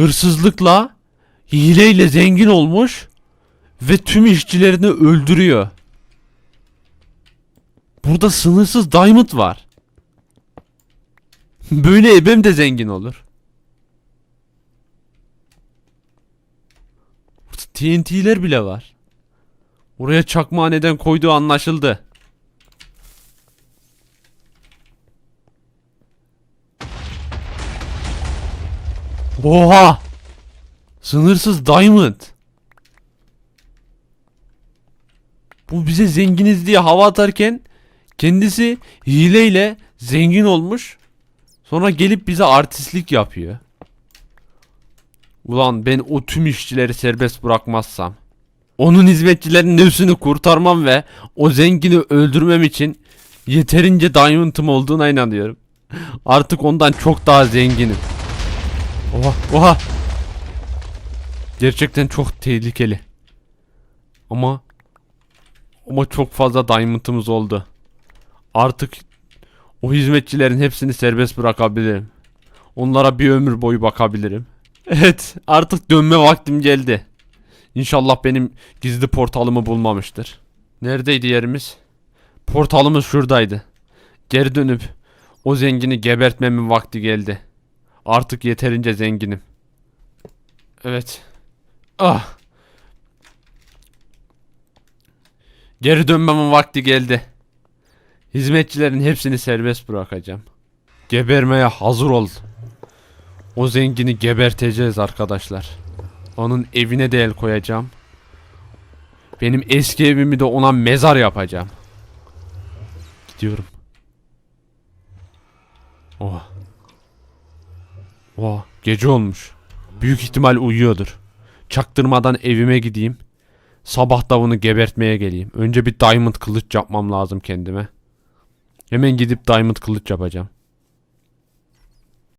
hırsızlıkla, hileyle zengin olmuş ve tüm işçilerini öldürüyor. Burada sınırsız diamond var. Böyle ebem de zengin olur. TNT'ler bile var. Oraya çakma neden koyduğu anlaşıldı. Oha! Sınırsız diamond. Bu bize zenginiz diye hava atarken kendisi hileyle zengin olmuş. Sonra gelip bize artistlik yapıyor. Ulan ben o tüm işçileri serbest bırakmazsam onun hizmetçilerinin nefsini kurtarmam ve o zengini öldürmem için yeterince diamond'ım olduğuna inanıyorum. Artık ondan çok daha zenginim. Oha oha. Gerçekten çok tehlikeli. Ama ama çok fazla diamond'ımız oldu. Artık o hizmetçilerin hepsini serbest bırakabilirim. Onlara bir ömür boyu bakabilirim. Evet, artık dönme vaktim geldi. İnşallah benim gizli portalımı bulmamıştır. Neredeydi yerimiz? Portalımız şuradaydı. Geri dönüp o zengini gebertmemin vakti geldi. Artık yeterince zenginim. Evet. Ah. Geri dönmemin vakti geldi. Hizmetçilerin hepsini serbest bırakacağım. Gebermeye hazır ol. O zengini geberteceğiz arkadaşlar. Onun evine de el koyacağım. Benim eski evimi de ona mezar yapacağım. Gidiyorum. Oh. Oh, gece olmuş. Büyük ihtimal uyuyordur. Çaktırmadan evime gideyim. Sabah da onu gebertmeye geleyim. Önce bir diamond kılıç yapmam lazım kendime. Hemen gidip diamond kılıç yapacağım.